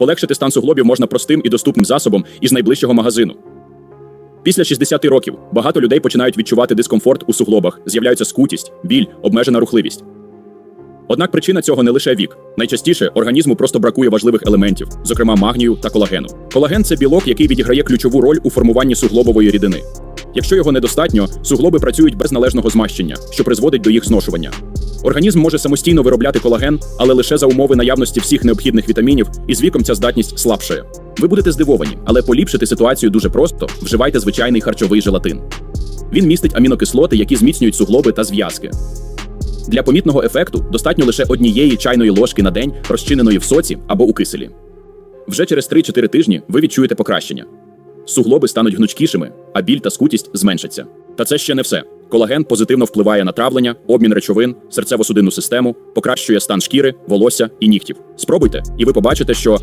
Полегшити стан суглобів можна простим і доступним засобом із найближчого магазину. Після 60 років багато людей починають відчувати дискомфорт у суглобах, з'являються скутість, біль, обмежена рухливість. Однак причина цього не лише вік. Найчастіше організму просто бракує важливих елементів, зокрема магнію та колагену. Колаген це білок, який відіграє ключову роль у формуванні суглобової рідини. Якщо його недостатньо, суглоби працюють без належного змащення, що призводить до їх зношування. Організм може самостійно виробляти колаген, але лише за умови наявності всіх необхідних вітамінів, і з віком ця здатність слабшає. Ви будете здивовані, але поліпшити ситуацію дуже просто вживайте звичайний харчовий желатин. Він містить амінокислоти, які зміцнюють суглоби та зв'язки. Для помітного ефекту достатньо лише однієї чайної ложки на день, розчиненої в соці або у киселі. Вже через 3-4 тижні ви відчуєте покращення. Суглоби стануть гнучкішими, а біль та скутість зменшаться. Та це ще не все. Колаген позитивно впливає на травлення, обмін речовин, серцево-судинну систему, покращує стан шкіри, волосся і нігтів. Спробуйте, і ви побачите, що